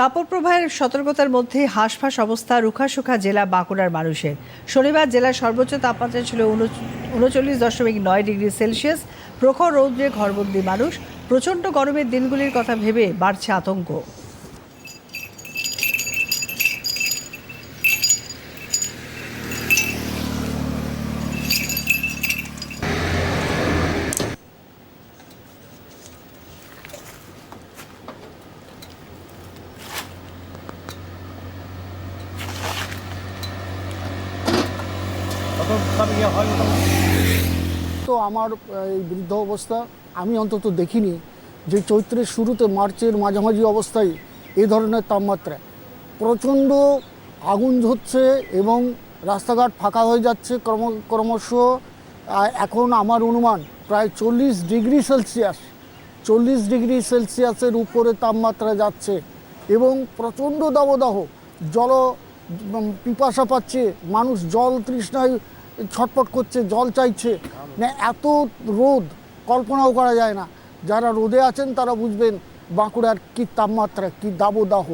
তাপপ্রবাহের সতর্কতার মধ্যে হাঁসফাঁস অবস্থা রুখাসুখা জেলা বাঁকুড়ার মানুষের। শনিবার জেলার সর্বোচ্চ তাপমাত্রা ছিল উনচল্লিশ দশমিক নয় ডিগ্রি সেলসিয়াস। প্রখর রৌদ্রে ঘরবন্দি মানুষ। প্রচণ্ড গরমের দিনগুলির কথা ভেবে বাড়ছে আতঙ্ক। তো আমার এই বৃদ্ধ অবস্থা আমি অন্তত দেখিনি যে চৈত্রের শুরুতে মার্চের মাঝামাঝি অবস্থায় এই ধরনের তাপমাত্রা। প্রচণ্ড আগুন ঝরছে এবং রাস্তাঘাট ফাঁকা হয়ে যাচ্ছে ক্রম, ক্রমশ। এখন আমার অনুমান প্রায় চল্লিশ ডিগ্রি সেলসিয়াস, চল্লিশ ডিগ্রি সেলসিয়াসের উপরে তাপমাত্রা যাচ্ছে এবং প্রচণ্ড দাবদাহ, জল পিপাসা পাচ্ছে, মানুষ জল তৃষ্ণায় ছটপট করছে, জল চাইছে। না, এত রোদ, কল্পনাও করা যায় না। যারা রোদে আছেন তারা বুঝবেন বাঁকুড়ার কী তাপমাত্রা, কী দাবদাহ।